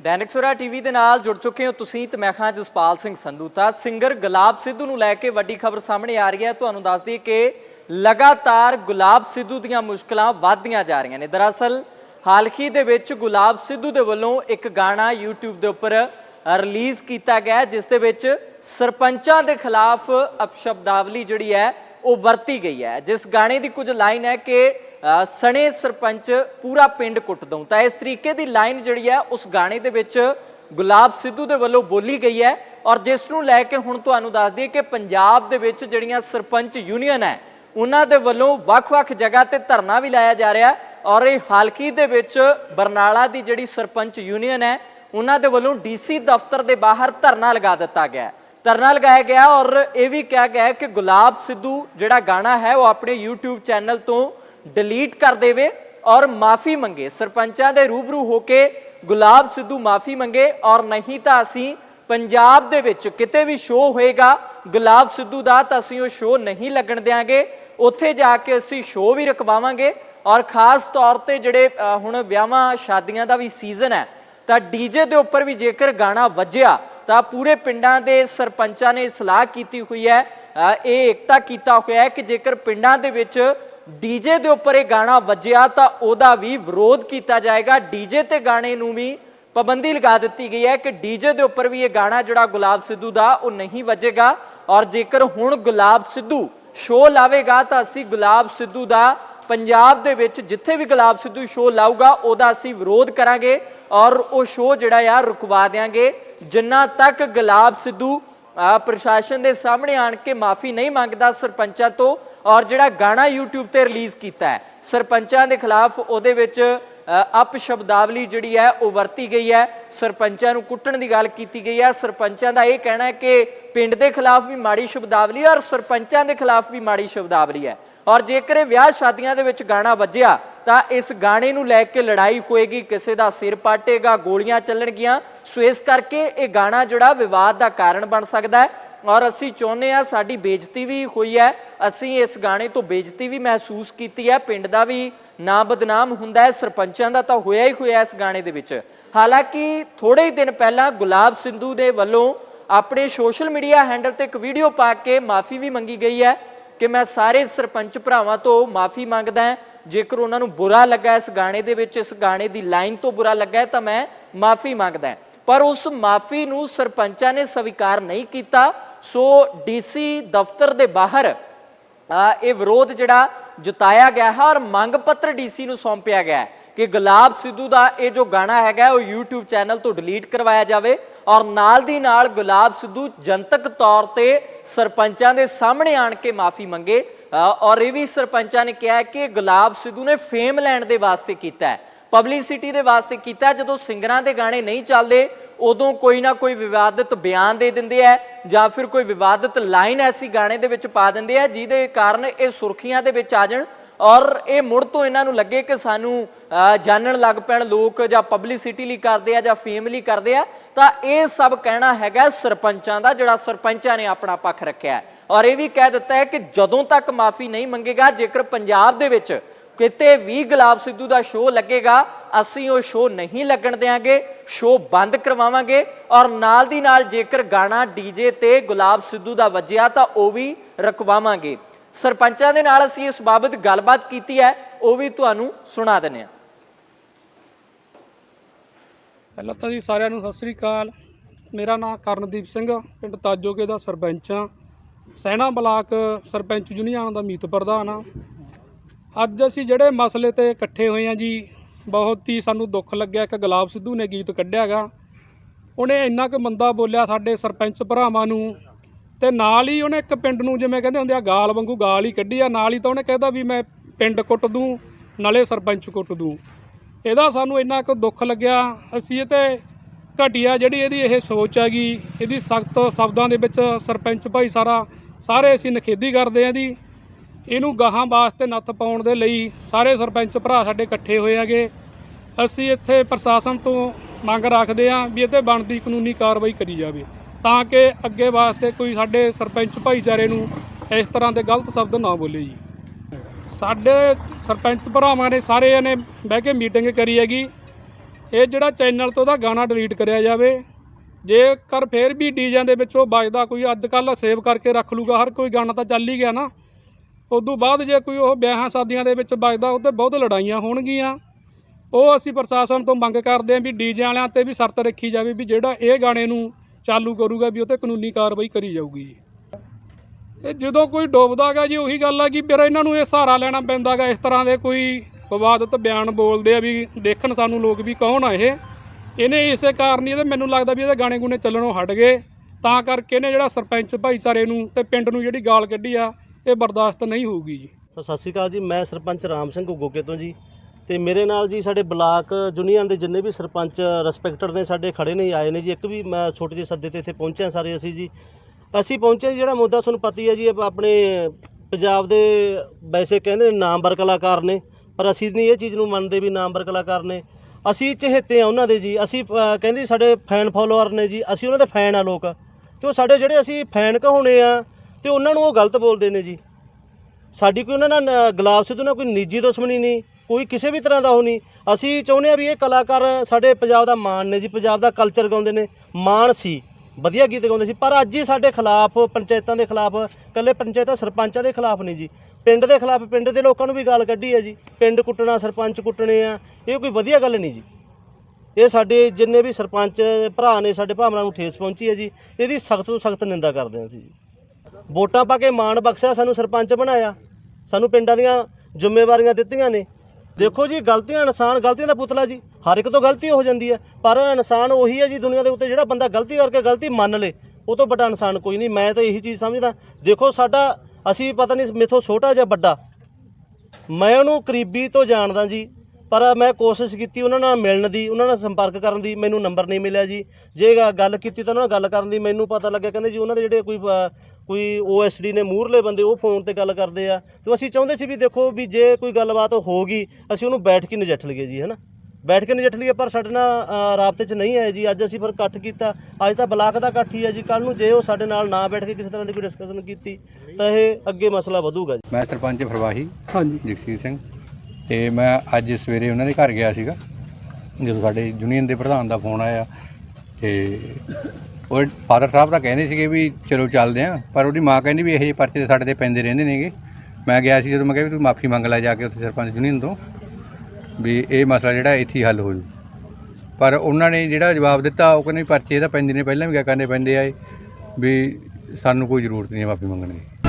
ਦੈਨਿਕ ਸੁਰਾ TV ਦੇ ਨਾਲ ਜੁੜ ਚੁੱਕੇ ਹੋ ਤੁਸੀਂ ਤੇ ਮੈਂ ਖਾਂ ਜਸਪਾਲ ਸਿੰਘ ਸੰਧੂ। ਤਾਂ ਸਿੰਗਰ ਗੁਲਾਬ ਸਿੱਧੂ ਨੂੰ ਲੈ ਕੇ ਵੱਡੀ ਖਬਰ ਸਾਹਮਣੇ ਆ ਰਹੀ ਹੈ। ਤੁਹਾਨੂੰ ਦੱਸ ਦਈਏ ਕਿ ਲਗਾਤਾਰ ਗੁਲਾਬ ਸਿੱਧੂ ਦੀਆਂ ਮੁਸ਼ਕਲਾਂ ਵਧਦੀਆਂ ਜਾ ਰਹੀਆਂ ਨੇ। ਦਰਅਸਲ, ਹਾਲ ਹੀ ਦੇ ਵਿੱਚ ਗੁਲਾਬ ਸਿੱਧੂ ਦੇ ਵੱਲੋਂ ਇੱਕ ਗਾਣਾ YouTube ਦੇ ਉੱਪਰ ਰਿਲੀਜ਼ ਕੀਤਾ ਗਿਆ ਜਿਸ ਦੇ ਵਿੱਚ ਸਰਪੰਚਾਂ ਦੇ ਖਿਲਾਫ ਅਪਸ਼ਬਦਾਵਲੀ ਜਿਹੜੀ ਹੈ, ਉਹ ਵਰਤੀ ਗਈ ਹੈ। ਜਿਸ ਗਾਣੇ ਦੀ ਕੁਝ ਲਾਈਨ ਹੈ ਕਿ ਸਣੇ ਸਰਪੰਚ ਪੂਰਾ ਪਿੰਡ ਕੁੱਟ ਦਊਂ। ਤਾਂ ਇਸ ਤਰੀਕੇ ਦੀ ਲਾਈਨ ਜਿਹੜੀ ਹੈ, ਉਸ ਗਾਣੇ ਦੇ ਵਿੱਚ ਗੁਲਾਬ ਸਿੱਧੂ ਦੇ ਵੱਲੋਂ ਬੋਲੀ ਗਈ ਹੈ ਔਰ ਜਿਸ ਨੂੰ ਲੈ ਕੇ ਹੁਣ ਤੁਹਾਨੂੰ ਦੱਸ ਦਈਏ ਕਿ ਪੰਜਾਬ ਦੇ ਵਿੱਚ ਜਿਹੜੀਆਂ ਸਰਪੰਚ ਯੂਨੀਅਨ ਹੈ, ਉਹਨਾਂ ਦੇ ਵੱਲੋਂ ਵੱਖ-ਵੱਖ ਜਗ੍ਹਾ ਤੇ ਧਰਨਾ ਵੀ ਲਾਇਆ ਜਾ ਰਿਹਾ ਔਰ ਇਹ ਹਾਲਕੀ ਦੇ ਵਿੱਚ ਬਰਨਾਲਾ ਦੀ ਜਿਹੜੀ ਸਰਪੰਚ ਯੂਨੀਅਨ ਹੈ, ਉਹਨਾਂ ਦੇ ਵੱਲੋਂ ਡੀਸੀ ਦਫ਼ਤਰ ਦੇ ਬਾਹਰ ਧਰਨਾ ਲਗਾ ਦਿੱਤਾ ਗਿਆ ਧਰਨਾ ਲਗਾਇਆ ਗਿਆ ਔਰ ਇਹ ਵੀ ਕਿਹਾ ਗਿਆ ਕਿ ਗੁਲਾਬ ਸਿੱਧੂ ਜਿਹੜਾ ਗਾਣਾ ਹੈ, ਉਹ ਆਪਣੇ YouTube ਚੈਨਲ ਤੋਂ ਡਿਲੀਟ ਕਰ ਦੇਵੇ ਔਰ ਮਾਫੀ ਮੰਗੇ। ਸਰਪੰਚਾਂ ਦੇ ਰੂਬਰੂ ਹੋ ਕੇ ਗੁਲਾਬ ਸਿੱਧੂ ਮਾਫੀ ਮੰਗੇ ਔਰ ਨਹੀਂ ਤਾਂ ਅਸੀਂ ਪੰਜਾਬ ਦੇ ਵਿੱਚ ਕਿਤੇ ਵੀ ਸ਼ੋਅ ਹੋਏਗਾ ਗੁਲਾਬ ਸਿੱਧੂ ਦਾ ਤਾਂ ਅਸੀਂ ਉਹ ਸ਼ੋਅ ਨਹੀਂ ਲੱਗਣ ਦੇਾਂਗੇ ਉੱਥੇ ਜਾ ਕੇ ਅਸੀਂ ਸ਼ੋਅ ਵੀ ਰਕਵਾਵਾਂਗੇ ਔਰ ਖਾਸ ਤੌਰ ਤੇ ਜਿਹੜੇ ਹੁਣ ਵਿਆਹਾਂ ਸ਼ਾਦੀਆਂ ਦਾ ਵੀ ਸੀਜ਼ਨ ਹੈ, ਤਾਂ ਡੀਜੇ ਦੇ ਉੱਪਰ ਵੀ ਜੇਕਰ ਗਾਣਾ ਵੱਜਿਆ, ਤਾਂ ਪੂਰੇ ਪਿੰਡਾਂ ਦੇ ਸਰਪੰਚਾਂ ਨੇ ਸਲਾਹ ਕੀਤੀ ਹੋਈ ਹੈ ਇਹ ਇਕਤਾ ਕੀਤਾ ਹੋਇਆ ਹੈ ਕਿ ਜੇਕਰ ਪਿੰਡਾਂ ਦੇ ਵਿੱਚ ਡੀਜੇ ਦੇ ਉੱਪਰ ਇਹ ਗਾਣਾ ਵੱਜਿਆ ਤਾਂ ਉਹਦਾ ਵੀ ਵਿਰੋਧ ਕੀਤਾ ਜਾਏਗਾ। ਡੀਜੇ ਤੇ ਗਾਣੇ ਨੂੰ ਵੀ ਪਾਬੰਦੀ ਲਗਾ ਦਿੱਤੀ ਗਈ ਹੈ ਕਿ ਡੀਜੇ ਦੇ ਉੱਪਰ ਵੀ ਇਹ ਗਾਣਾ ਜਿਹੜਾ ਗੁਲਾਬ ਸਿੱਧੂ ਦਾ, ਉਹ ਨਹੀਂ ਵੱਜੇਗਾ। ਔਰ ਜੇਕਰ ਹੁਣ ਗੁਲਾਬ ਸਿੱਧੂ ਸ਼ੋਅ ਲਾਵੇਗਾ ਤਾਂ ਅਸੀਂ ਗੁਲਾਬ ਸਿੱਧੂ ਦਾ ਪੰਜਾਬ ਦੇ ਵਿੱਚ ਜਿੱਥੇ ਵੀ ਗੁਲਾਬ ਸਿੱਧੂ ਸ਼ੋਅ ਲਾਊਗਾ, ਉਹਦਾ ਅਸੀਂ ਵਿਰੋਧ ਕਰਾਂਗੇ ਔਰ ਉਹ ਸ਼ੋਅ ਜਿਹੜਾ ਆ, ਰੁਕਵਾ ਦੇਾਂਗੇ ਜਿੰਨਾ ਤੱਕ ਗੁਲਾਬ ਸਿੱਧੂ ਪ੍ਰਸ਼ਾਸਨ ਦੇ ਸਾਹਮਣੇ ਆਣ ਕੇ ਮਾਫੀ ਨਹੀਂ ਮੰਗਦਾ ਸਰਪੰਚਾਂ ਤੋਂ ਔਰ ਜਿਹੜਾ ਗਾਣਾ YouTube ਤੇ ਰਿਲੀਜ਼ ਕੀਤਾ ਹੈ, ਸਰਪੰਚਾਂ ਦੇ ਖਿਲਾਫ ਉਹਦੇ ਵਿੱਚ ਅਪ ਸ਼ਬਦਾਵਲੀ ਜਿਹੜੀ ਹੈ, ਉਹ ਵਰਤੀ ਗਈ ਹੈ। ਸਰਪੰਚਾਂ ਨੂੰ ਕੁੱਟਣ ਦੀ ਗੱਲ ਕੀਤੀ ਗਈ ਹੈ। ਸਰਪੰਚਾਂ ਦਾ ਇਹ ਕਹਿਣਾ ਹੈ ਕਿ ਪਿੰਡ ਦੇ ਖਿਲਾਫ ਵੀ ਮਾੜੀ ਸ਼ਬਦਾਵਲੀ ਔਰ ਸਰਪੰਚਾਂ ਦੇ ਖਿਲਾਫ ਵੀ ਮਾੜੀ ਸ਼ਬਦਾਵਲੀ ਹੈ। ਔਰ ਜੇਕਰ ਇਹ ਵਿਆਹ ਸ਼ਾਦੀਆਂ ਦੇ ਵਿੱਚ ਗਾਣਾ ਵੱਜਿਆ, ਤਾਂ ਇਸ ਗਾਣੇ ਨੂੰ ਲੈ ਕੇ ਲੜਾਈ ਹੋਏਗੀ, ਕਿਸੇ ਦਾ ਸਿਰ ਪਾਟੇਗਾ, ਗੋਲੀਆਂ ਚੱਲਣਗੀਆਂ। ਸੋ ਇਸ ਕਰਕੇ ਇਹ ਗਾਣਾ ਜਿਹੜਾ ਵਿਵਾਦ ਦਾ ਕਾਰਨ ਬਣ ਸਕਦਾ ਹੈ। ਔਰ ਅਸੀਂ ਚਾਹੁੰਦੇ ਆ ਸਾਡੀ ਬੇਇੱਜ਼ਤੀ ਵੀ ਹੋਈ ਹੈ। ਅਸੀਂ ਇਸ ਗਾਣੇ ਤੋਂ ਬੇਇੱਜ਼ਤੀ ਵੀ ਮਹਿਸੂਸ ਕੀਤੀ ਹੈ। ਪਿੰਡ ਦਾ ਵੀ ਨਾ ਬਦਨਾਮ ਹੁੰਦਾ ਹੈ। ਸਰਪੰਚਾਂ ਦਾ ਤਾਂ ਹੋਇਆ ਹੀ ਹੋਇਆ ਇਸ ਗਾਣੇ ਦੇ ਵਿੱਚ। ਹਾਲਾਂਕਿ ਥੋੜੇ ਹੀ ਦਿਨ ਪਹਿਲਾਂ ਗੁਲਾਬ ਸਿੰਧੂ ਦੇ ਵੱਲੋਂ ਆਪਣੇ ਸੋਸ਼ਲ ਮੀਡੀਆ ਹੈਂਡਲ ਤੇ ਇੱਕ ਵੀਡੀਓ ਪਾ ਕੇ ਮਾਫੀ ਵੀ ਮੰਗੀ ਗਈ ਹੈ ਕਿ ਮੈਂ ਸਾਰੇ ਸਰਪੰਚ ਭਰਾਵਾਂ ਤੋਂ ਮਾਫੀ ਮੰਗਦਾ ਹਾਂ। ਜੇਕਰ ਉਹਨਾਂ ਨੂੰ ਬੁਰਾ ਲੱਗਾ ਇਸ ਗਾਣੇ ਦੇ ਵਿੱਚ, ਇਸ ਗਾਣੇ ਦੀ ਲਾਈਨ ਤੋਂ ਬੁਰਾ ਲੱਗਾ ਤਾਂ ਮੈਂ ਮਾਫੀ ਮੰਗਦਾ ਪਰ ਉਸ ਮਾਫੀ ਨੂੰ ਸਰਪੰਚਾਂ ਨੇ ਸਵੀਕਾਰ ਨਹੀਂ ਕੀਤਾ। ਸੋ ਡੀਸੀ ਦਫ਼ਤਰ ਦੇ ਬਾਹਰ ਇਹ ਵਿਰੋਧ ਜਿਹੜਾ ਜਤਾਇਆ ਗਿਆ ਹੈ ਔਰ ਮੰਗ ਪੱਤਰ ਡੀਸੀ ਨੂੰ ਸੌਂਪਿਆ ਗਿਆ ਹੈ ਕਿ ਗੁਲਾਬ ਸਿੱਧੂ ਦਾ ਇਹ ਜੋ ਗਾਣਾ ਹੈਗਾ ਉਹ YouTube ਚੈਨਲ ਤੋਂ ਡਿਲੀਟ ਕਰਵਾਇਆ ਜਾਵੇ ਔਰ ਨਾਲ ਦੀ ਨਾਲ ਗੁਲਾਬ ਸਿੱਧੂ ਜਨਤਕ ਤੌਰ ਤੇ ਸਰਪੰਚਾਂ ਦੇ ਸਾਹਮਣੇ ਆਣ ਕੇ ਮਾਫੀ ਮੰਗੇ ਔਰ ਇਹ ਵੀ ਸਰਪੰਚਾਂ ਨੇ ਕਿਹਾ ਕਿ ਗੁਲਾਬ ਸਿੱਧੂ ਨੇ ਫੇਮ ਲੈਣ ਦੇ ਵਾਸਤੇ ਕੀਤਾ ਹੈ। ਪਬਲਿਸਿਟੀ ਦੇ ਵਾਸਤੇ ਕੀਤਾ ਜਦੋਂ ਸਿੰਗਰਾਂ ਦੇ ਗਾਣੇ ਨਹੀਂ ਚੱਲਦੇ ਉਦੋਂ ਕੋਈ ਨਾ ਕੋਈ ਵਿਵਾਦਿਤ ਬਿਆਨ ਦੇ ਦਿੰਦੇ ਆ ਜਾਂ ਫਿਰ ਕੋਈ ਵਿਵਾਦਿਤ ਲਾਈਨ ਐਸੀ ਗਾਣੇ ਦੇ ਵਿੱਚ ਪਾ ਦਿੰਦੇ ਆ ਜਿਹਦੇ ਕਾਰਨ ਇਹ ਸੁਰਖੀਆਂ ਦੇ ਵਿੱਚ ਆ ਜਾਣ ਔਰ ਇਹ ਮੁੜ ਤੋਂ ਇਹਨਾਂ ਨੂੰ ਲੱਗੇ ਕਿ ਸਾਨੂੰ ਅ, ਜਾਣਨ ਲੱਗ ਪੈਣ ਲੋਕ ਜਾਂ ਪਬਲਿਸਿਟੀ ਲਈ ਕਰਦੇ ਆ ਜਾਂ ਫੇਮ ਲਈ ਕਰਦੇ ਆ ਤਾਂ ਇਹ ਸਭ ਕਹਿਣਾ ਹੈਗਾ ਸਰਪੰਚਾਂ ਦਾ ਜਿਹੜਾ ਸਰਪੰਚਾਂ ਨੇ ਆਪਣਾ ਪੱਖ ਰੱਖਿਆ ਔਰ ਇਹ ਵੀ ਕਹਿ ਦਿੱਤਾ ਹੈ ਕਿ ਜਦੋਂ ਤੱਕ ਮਾਫੀ ਨਹੀਂ ਮੰਗੇਗਾ ਜੇਕਰ ਪੰਜਾਬ ਦੇ ਵਿੱਚ ਕਿਤੇ ਵੀ ਗੁਲਾਬ ਸਿੱਧੂ ਦਾ ਸ਼ੋਅ ਲੱਗੇਗਾ, ਅਸੀਂ ਉਹ ਸ਼ੋਅ ਨਹੀਂ ਲੱਗਣ ਦੇਾਂਗੇ ਸ਼ੋਅ ਬੰਦ ਕਰਵਾਵਾਂਗੇ ਔਰ ਨਾਲ ਦੀ ਨਾਲ ਜੇਕਰ ਗਾਣਾ ਡੀਜੇ ਤੇ ਗੁਲਾਬ ਸਿੱਧੂ ਦਾ ਵੱਜਿਆ ਤਾਂ ਉਹ ਵੀ ਰਕਵਾਵਾਂਗੇ। ਸਰਪੰਚਾਂ ਦੇ ਨਾਲ ਅਸੀਂ ਇਸ ਬਾਬਤ ਗੱਲਬਾਤ ਕੀਤੀ ਹੈ, ਉਹ ਵੀ ਤੁਹਾਨੂੰ ਸੁਣਾ ਦਿੰਦੇ ਹਾਂ। ਪਹਿਲਾਂ ਤਾਂ ਜੀ ਸਾਰਿਆਂ ਨੂੰ ਸਤਿ ਸ੍ਰੀ ਅਕਾਲ। ਮੇਰਾ ਨਾਮ ਕਰਨਦੀਪ ਸਿੰਘ, ਪਿੰਡ ਤਾਜੋਗੇ ਦਾ ਸਰਪੰਚ ਆ ਸੈਣਾ ਬਲਾਕ ਸਰਪੰਚ ਯੂਨੀਅਨ ਦਾ ਮੀਤ ਪ੍ਰਧਾਨ ਆ ਅੱਜ ਅਸੀਂ ਜਿਹੜੇ ਮਸਲੇ ਤੇ ਇਕੱਠੇ ਹੋਏ ਆ ਜੀ, ਬਹੁਤ ਹੀ ਸਾਨੂੰ ਦੁੱਖ ਲੱਗਿਆ। ਕਿ ਗੁਲਾਬ ਸਿੱਧੂ ਨੇ ਗੀਤ ਕੱਢਿਆਗਾ। ਉਹਨੇ ਇੰਨਾ ਕੁ ਮੰਦਾ ਬੋਲਿਆ ਸਾਡੇ ਸਰਪੰਚ ਭਰਾਵਾਂ ਨੂੰ ਤੇ ਨਾਲ ਹੀ ਉਹਨੇ ਇੱਕ ਪਿੰਡ ਨੂੰ ਜਿਵੇਂ ਕਹਿੰਦੇ ਹੁੰਦੇ ਆ, ਗਾਲ ਵਾਂਗੂ ਗਾਲ ਹੀ ਕੱਢੀ ਆ। ਨਾਲ ਹੀ ਤਾਂ ਉਹਨੇ ਕਹਿਦਾ ਵੀ ਮੈਂ ਪਿੰਡ ਕੁੱਟ ਦੂੰ, ਨਾਲੇ ਸਰਪੰਚ ਕੁੱਟ ਦੂੰ। ਇਹਦਾ ਸਾਨੂੰ ਇੰਨਾ ਕੁ ਦੁੱਖ ਲੱਗਿਆ। ਅਸੀਂ ਇਹ ਤੇ ਘਟੀਆ ਜਿਹੜੀ ਇਹਦੀ ਇਹ ਸੋਚ ਹੈਗੀ, ਇਹਦੀ ਸਖਤ ਸ਼ਬਦਾਂ ਦੇ ਵਿੱਚ ਸਰਪੰਚ ਭਾਈ ਸਾਰਾ, ਸਾਰੇ ਅਸੀਂ ਨਖੇਦੀ ਕਰਦੇ ਆਂ ਜੀ। ਇਹਨੂੰ ਗਾਹਾਂ ਵਾਸਤੇ ਨੱਥ ਪਾਉਣ ਦੇ ਲਈ ਸਾਰੇ ਸਰਪੰਚ ਭਰਾ ਸਾਡੇ ਇਕੱਠੇ ਹੋਏ ਹੈਗੇ। ਅਸੀਂ ਇੱਥੇ ਪ੍ਰਸ਼ਾਸਨ ਤੋਂ ਮੰਗ ਰੱਖਦੇ ਹਾਂ ਵੀ ਇਹ ਬਣਦੀ ਕਾਨੂੰਨੀ ਕਾਰਵਾਈ ਕਰੀ ਜਾਵੇ, ਤਾਂ ਕਿ ਅੱਗੇ ਵਾਸਤੇ ਕੋਈ ਸਾਡੇ ਸਰਪੰਚ ਭਾਈਚਾਰੇ ਨੂੰ ਇਸ ਤਰ੍ਹਾਂ ਦੇ ਗਲਤ ਸ਼ਬਦ ਨਾ ਬੋਲੇ ਜੀ। ਸਾਡੇ ਸਰਪੰਚ ਭਰਾਵਾਂ ਨੇ ਸਾਰੇ ਨੇ ਬਹਿ ਕੇ ਮੀਟਿੰਗ ਕਰੀ ਹੈਗੀ। ਇਹ ਜਿਹੜਾ ਚੈਨਲ ਤੋਂ ਉਹਦਾ ਗਾਣਾ ਡਿਲੀਟ ਕਰਿਆ ਜਾਵੇ। ਜੇਕਰ ਫੇਰ ਵੀ ਡੀਜਾਂ ਦੇ ਵਿੱਚ ਉਹ ਵੱਜਦਾ, ਕੋਈ ਅੱਜ ਕੱਲ ਸੇਵ ਕਰਕੇ ਰੱਖ ਲੂਗਾ, ਹਰ ਕੋਈ ਗਾਣਾ ਤਾਂ ਚੱਲ ਹੀ ਗਿਆ ਨਾ। ਉਦੋਂ ਬਾਅਦ ਜੇ ਕੋਈ ਉਹ ਵਿਆਹਾਂ ਸ਼ਾਦੀਆਂ ਦੇ ਵਿੱਚ ਵੱਜਦਾ ਉਹ ਤੇ ਬਹੁਤ ਲੜਾਈਆਂ ਹੋਣਗੀਆਂ। ਉਹ ਅਸੀਂ ਪ੍ਰਸ਼ਾਸਨ ਤੋਂ ਮੰਗ ਕਰਦੇ ਹਾਂ ਵੀ ਡੀਜੇ ਵਾਲਿਆਂ ਤੇ ਵੀ ਸ਼ਰਤ ਰੱਖੀ ਜਾਵੇ ਵੀ ਜਿਹੜਾ ਇਹ ਗਾਣੇ ਨੂੰ ਚਾਲੂ ਕਰੂਗਾ ਵੀ ਉਹ ਤੇ ਕਾਨੂੰਨੀ ਕਾਰਵਾਈ ਕਰੀ ਜਾਊਗੀ। ਜੀ ਇਹ ਜਦੋਂ ਕੋਈ ਡੁੱਬਦਾਗਾ ਜੀ, ਉਹੀ ਗੱਲ ਆ ਕਿ ਫਿਰ ਇਹਨਾਂ ਨੂੰ ਇਹ ਸਹਾਰਾ ਲੈਣਾ ਪੈਂਦਾਗਾ। ਇਸ ਤਰ੍ਹਾਂ ਦੇ ਕੋਈ ਵਿਵਾਦਤ ਬਿਆਨ ਬੋਲਦੇ ਆ ਵੀ ਦੇਖਣ ਸਾਨੂੰ ਲੋਕ ਵੀ ਕੌਣ ਆ ਇਹ। ਇਹਨੇ ਇਸੇ ਕਾਰਨ ਹੀ ਇਹਦੇ ਮੈਨੂੰ ਲੱਗਦਾ ਵੀ ਇਹਦੇ ਗਾਣੇ ਗੁਣੇ ਚੱਲਣੋਂ ਹਟ ਗਏ। ਤਾਂ ਕਰਕੇ ਇਹਨੇ ਜਿਹੜਾ ਸਰਪੰਚ ਭਾਈਚਾਰੇ ਨੂੰ ਤੇ ਪਿੰਡ ਨੂੰ ਜਿਹੜੀ ਗਾਲ ਕੱਢੀ ਆ ਇਹ ਬਰਦਾਸ਼ਤ ਨਹੀਂ ਹੋਊਗੀ ਜੀ। ਸੋ ਸਤਿ ਸ਼੍ਰੀ ਅਕਾਲ ਜੀ। ਮੈਂ ਸਰਪੰਚ ਰਾਮ ਸਿੰਘ ਗੋਗੇ ਤੋਂ ਜੀ। ਤੇ ਮੇਰੇ ਨਾਲ ਜੀ ਸਾਡੇ ਬਲਾਕ ਯੂਨੀਅਨ ਦੇ ਜਿੰਨੇ ਵੀ ਸਰਪੰਚ ਰਿਸਪੈਕਟਡ ਨੇ, ਸਾਡੇ ਖੜੇ ਨੇ, ਆਏ ਨੇ ਜੀ। ਇੱਕ ਵੀ ਮੈਂ ਛੋਟੇ ਜਿਹੇ ਸੱਦੇ ਤੇ ਇੱਥੇ ਪਹੁੰਚੇ ਹਾਂ ਸਾਰੇ ਅਸੀਂ ਜੀ। ਅਸੀਂ ਪਹੁੰਚੇ ਜਿਹੜਾ ਮੁੱਦਾ ਤੁਹਾਨੂੰ ਪਤਾ ਹੀ ਹੈ ਜੀ ਆਪਣੇ ਪੰਜਾਬ ਦੇ ਵੈਸੇ ਕਹਿੰਦੇ ਨੇ ਨਾਮਵਰ ਕਲਾਕਾਰ ਨੇ, ਪਰ ਅਸੀਂ ਨਹੀਂ ਇਹ ਚੀਜ਼ ਨੂੰ ਮੰਨਦੇ ਵੀ ਨਾਮਵਰ ਕਲਾਕਾਰ ਨੇ। ਅਸੀਂ ਚਹੇਤੇ ਆ ਉਹਨਾਂ ਦੇ ਜੀ। ਅਸੀਂ ਕਹਿੰਦੇ ਸਾਡੇ ਫੈਨ ਫੋਲੋਅਰ ਨੇ ਜੀ। ਅਸੀਂ ਉਹਨਾਂ ਦੇ ਫੈਨ ਆ ਲੋਕ। ਤੇ ਉਹ ਸਾਡੇ ਜਿਹੜੇ ਅਸੀਂ ਫੈਨ ਕਹਾਉਣੇ ਆ ਤੇ ਉਹਨਾਂ ਨੂੰ ਉਹ ਗਲਤ ਬੋਲਦੇ ਨੇ ਜੀ। ਸਾਡੀ ਕੋਈ ਉਹਨਾਂ ਨਾਲ ਗੁਲਾਬ ਸਿੱਧੂ ਨਾਲ ਕੋਈ ਨਿੱਜੀ ਦੁਸ਼ਮਣੀ ਨਹੀਂ, ਕੋਈ ਕਿਸੇ ਵੀ ਤਰ੍ਹਾਂ ਦਾ ਉਹ ਨਹੀਂ। ਅਸੀਂ ਚਾਹੁੰਦੇ ਆ ਵੀ ਇਹ ਕਲਾਕਾਰ ਸਾਡੇ ਪੰਜਾਬ ਦਾ ਮਾਣ ਨੇ ਜੀ, ਪੰਜਾਬ ਦਾ ਕਲਚਰ ਗਾਉਂਦੇ ਨੇ। ਮਾਣ ਸੀ, ਵਧੀਆ ਗੀਤ ਗਾਉਂਦੇ ਸੀ, ਪਰ ਅੱਜ ਹੀ ਸਾਡੇ ਖਿਲਾਫ, ਪੰਚਾਇਤਾਂ ਦੇ ਖਿਲਾਫ ਕੱਲੇ ਪੰਚਾਇਤਾਂ, ਸਰਪੰਚਾਂ ਦੇ ਖਿਲਾਫ ਨਹੀਂ ਜੀ। ਪਿੰਡ ਦੇ ਖਿਲਾਫ, ਪਿੰਡ ਦੇ ਲੋਕਾਂ ਨੂੰ ਵੀ ਗੱਲ ਕੱਢੀ ਹੈ ਜੀ। ਪਿੰਡ ਕੁੱਟਣਾ, ਸਰਪੰਚ ਕੁੱਟਣੇ ਆ, ਇਹ ਕੋਈ ਵਧੀਆ ਗੱਲ ਨਹੀਂ ਜੀ। ਇਹ ਸਾਡੇ ਜਿੰਨੇ ਵੀ ਸਰਪੰਚ ਭਰਾ ਨੇ, ਸਾਡੇ ਭਾਵਨਾ ਨੂੰ ਠੇਸ ਪਹੁੰਚੀ ਹੈ ਜੀ। ਇਹਦੀ ਸਖਤ ਤੋਂ ਸਖਤ ਨਿੰਦਾ ਕਰਦੇ ਹਾਂ ਅਸੀਂ ਜੀ। ਵੋਟਾਂ ਪਾ ਕੇ ਮਾਣ ਬਖਸ਼ਿਆ, ਸਾਨੂੰ ਸਰਪੰਚ ਬਣਾਇਆ। ਸਾਨੂੰ ਪਿੰਡਾਂ ਦੀਆਂ ਜ਼ਿੰਮੇਵਾਰੀਆਂ ਦਿੱਤੀਆਂ ਨੇ। ਦੇਖੋ ਜੀ, ਗਲਤੀਆਂ, ਇਨਸਾਨ ਗਲਤੀਆਂ ਦਾ ਪੁਤਲਾ ਜੀ। ਹਰ ਇੱਕ ਤੋਂ ਗਲਤੀ ਹੋ ਜਾਂਦੀ ਹੈ। ਪਰ ਇਨਸਾਨ ਉਹੀ ਹੈ ਜੀ, ਦੁਨੀਆ ਦੇ ਉੱਤੇ ਜਿਹੜਾ ਬੰਦਾ ਗਲਤੀ ਕਰਕੇ ਗਲਤੀ ਮੰਨ ਲੇ, ਉਹ ਤੋਂ ਵੱਡਾ ਇਨਸਾਨ ਕੋਈ ਨਹੀਂ। ਮੈਂ ਤਾਂ ਇਹੀ ਚੀਜ਼ ਸਮਝਦਾ। ਦੇਖੋ ਸਾਡਾ, ਅਸੀਂ ਪਤਾ ਨਹੀਂ ਮੇਥੋਂ ਛੋਟਾ ਜਾਂ ਵੱਡਾ। ਮੈਂ ਉਹਨੂੰ ਕਰੀਬੀ ਤੋਂ ਜਾਣਦਾ ਜੀ। ਪਰ ਮੈਂ ਕੋਸ਼ਿਸ਼ ਕੀਤੀ ਉਹਨਾਂ ਨਾਲ ਮਿਲਣ ਦੀ, ਉਹਨਾਂ ਨਾਲ ਸੰਪਰਕ ਕਰਨ ਦੀ। ਮੈਨੂੰ ਨੰਬਰ ਨਹੀਂ ਮਿਲਿਆ ਜੀ। ਜੇ ਗੱਲ ਕੀਤੀ ਤਾਂ ਉਹਨਾਂ ਨਾਲ ਗੱਲ ਕਰਨ ਦੀ। ਮੈਨੂੰ ਪਤਾ ਲੱਗਿਆ, ਕਹਿੰਦੇ ਜੀ, ਉਹਨਾਂ ਦੇ ਜਿਹੜੇ ਕੋਈ ਕੋਈ ਓਐਸਡੀ ਨੇ ਮੂਹਰਲੇ ਬੰਦੇ ਉਹ ਫੋਨ ਤੇ ਗੱਲ ਕਰਦੇ ਆ ਤੇ ਅਸੀਂ ਚਾਹੁੰਦੇ ਸੀ ਵੀ ਦੇਖੋ ਵੀ ਜੇ ਕੋਈ ਗੱਲਬਾਤ ਹੋਗੀ ਅਸੀਂ ਉਹਨੂੰ ਬੈਠ ਕੇ ਨਜਿੱਠ ਲਈਏ ਜੀ ਹੈਨਾ? ਬੈਠ ਕੇ ਨਜਿੱਠ ਲਈਏ ਪਰ ਸਾਡੇ ਨਾਲ ਰਾਬਤੇ 'ਚ ਨਹੀਂ ਆਏ ਜੀ। ਅੱਜ ਅਸੀਂ ਫਿਰ ਇਕੱਠ ਕੀਤਾ ਅੱਜ ਤਾਂ ਬਲਾਕ ਦਾ ਇਕੱਠ ਹੀ ਹੈ ਜੀ। ਕੱਲ ਨੂੰ ਜੇ ਉਹ ਸਾਡੇ ਨਾਲ ਨਾ ਬੈਠ ਕੇ ਕਿਸੇ ਤਰ੍ਹਾਂ ਦੀ ਕੋਈ ਡਿਸਕਸ਼ਨ ਕੀਤੀ ਤਾਂ ਇਹ ਅੱਗੇ ਮਸਲਾ ਵਧੂਗਾ ਜੀ। ਮੈਂ ਸਰਪੰਚ ਫਰਵਾਹੀ ਹਾਂਜੀ। ਜਗਸੀਰ ਸਿੰਘ। ਤੇ ਮੈਂ ਅੱਜ ਸਵੇਰੇ ਉਹਨਾਂ ਦੇ ਘਰ ਗਿਆ ਸੀਗਾ ਜਦੋਂ ਸਾਡੇ ਯੂਨੀਅਨ ਦੇ ਪ੍ਰਧਾਨ ਦਾ ਫੋਨ ਆਇਆ। ਤੇ ਉਹ ਫਾਦਰ ਸਾਹਿਬ ਤਾਂ ਕਹਿੰਦੇ ਸੀਗੇ ਵੀ ਚਲੋ ਚੱਲਦੇ ਆਂ ਪਰ ਉਹਦੀ ਮਾਂ ਕਹਿੰਦੀ ਵੀ ਇਹ ਜਿਹੇ ਪਰਚੇ ਤਾਂ ਸਾਡੇ ਤੇ ਪੈਂਦੇ ਰਹਿੰਦੇ ਨੇਗੇ। ਮੈਂ ਗਿਆ ਸੀ ਜਦੋਂ ਮੈਂ ਕਿਹਾ ਵੀ ਤੂੰ ਮਾਫੀ ਮੰਗ ਲੈ ਜਾ ਕੇ ਉੱਥੇ ਸਰਪੰਚ ਯੂਨੀਅਨ ਤੋਂ ਵੀ ਇਹ ਮਸਲਾ ਜਿਹੜਾ ਇੱਥੇ ਹੀ ਹੱਲ ਹੋ ਜੂ। ਪਰ ਉਹਨਾਂ ਨੇ ਜਿਹੜਾ ਜਵਾਬ ਦਿੱਤਾ ਉਹ ਕਹਿੰਦੇ ਵੀ ਪਰਚੇ ਤਾਂ ਪੈਂਦੇ ਨੇ ਪਹਿਲਾਂ ਵੀ ਕਿਆ ਕਰਨੇ ਪੈਂਦੇ ਆ ਇਹ, ਵੀ ਸਾਨੂੰ ਕੋਈ ਜ਼ਰੂਰਤ ਨਹੀਂ ਹੈ ਮਾਫੀ ਮੰਗਣ ਦੀ।